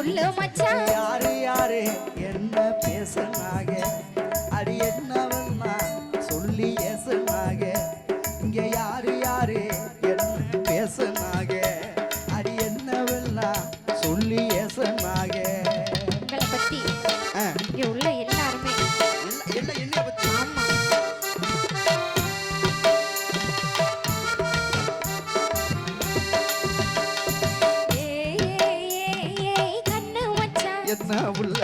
சொல்லு மச்சான். என்ன உள்ள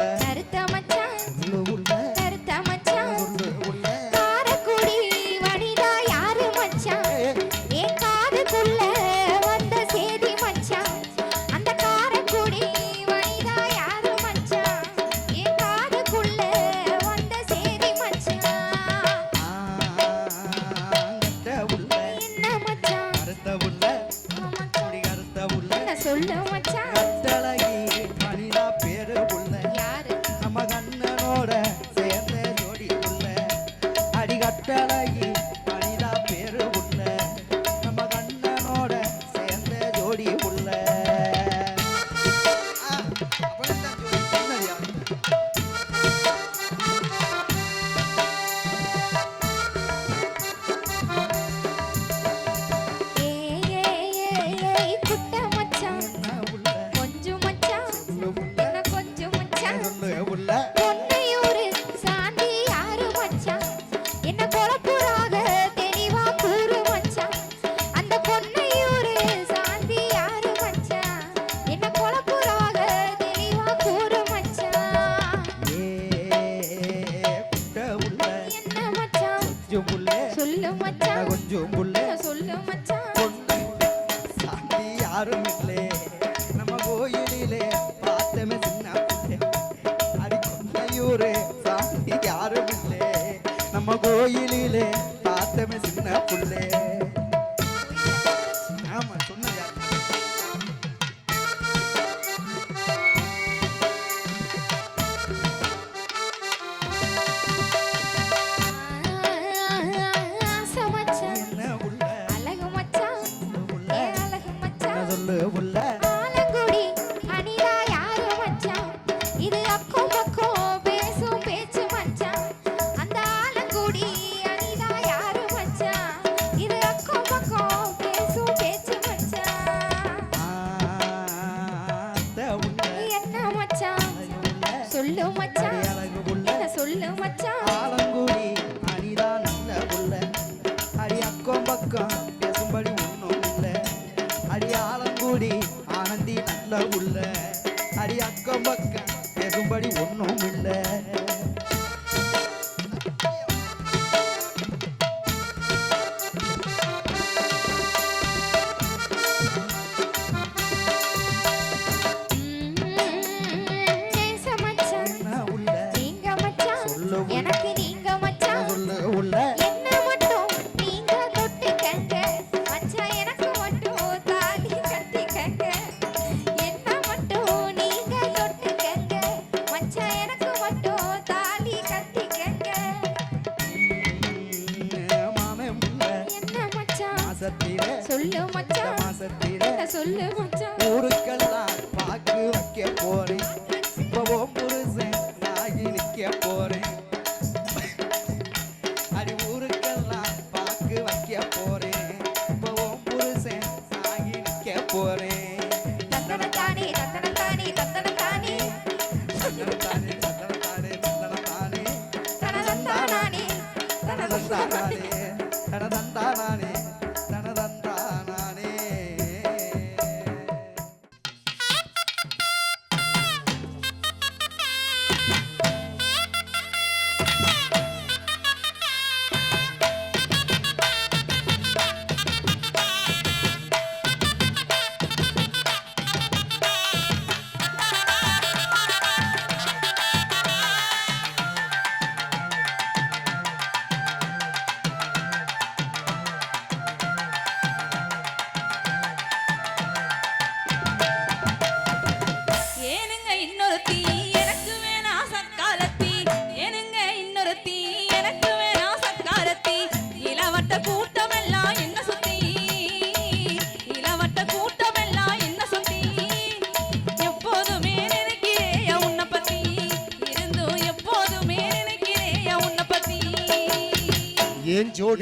மச்சான் கொஞ்சம் உள்ள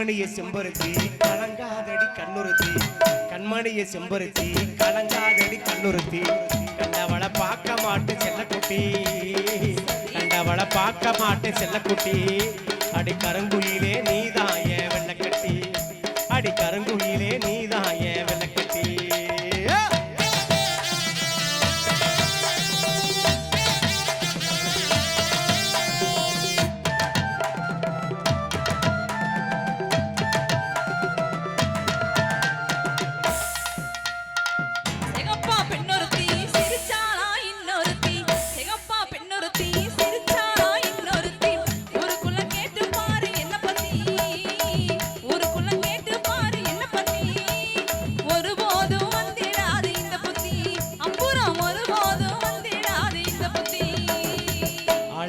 கண்மணிய செம்பருத்தி கலங்காதடி கண்ணுறுத்தி. கண்மணிய செம்பருத்தி கலங்காதடி கண்ணுறுத்தி. கண்டவளை பார்க்க மாட்டு செல்லக்குட்டி. கண்டவளை பார்க்க மாட்டு செல்லக்குட்டி. அடி கருங்குயிலே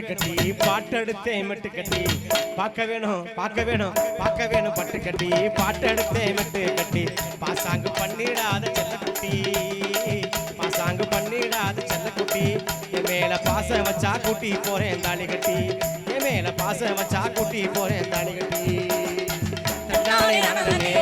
பட்டு கட்டி பாட்டெடுத்தே மெட்டு கட்டி. பார்க்க வேணும் பார்க்க வேணும் பார்க்க வேணும் பட்டு கட்டி. பாட்டெடுத்தே மெட்டு கட்டி. பாசாங்கு பண்ணிடாத செல்லக்குட்டி. பாசாங்கு பண்ணிடாத செல்லக்குட்டி. என் மேல பாசம் வச்சா கூட்டி போறேன் தாலி கட்டி. என் மேல பாசம் வச்சா கூட்டி போறேன் தாலி கட்டி. தன்னாலே நடந்தே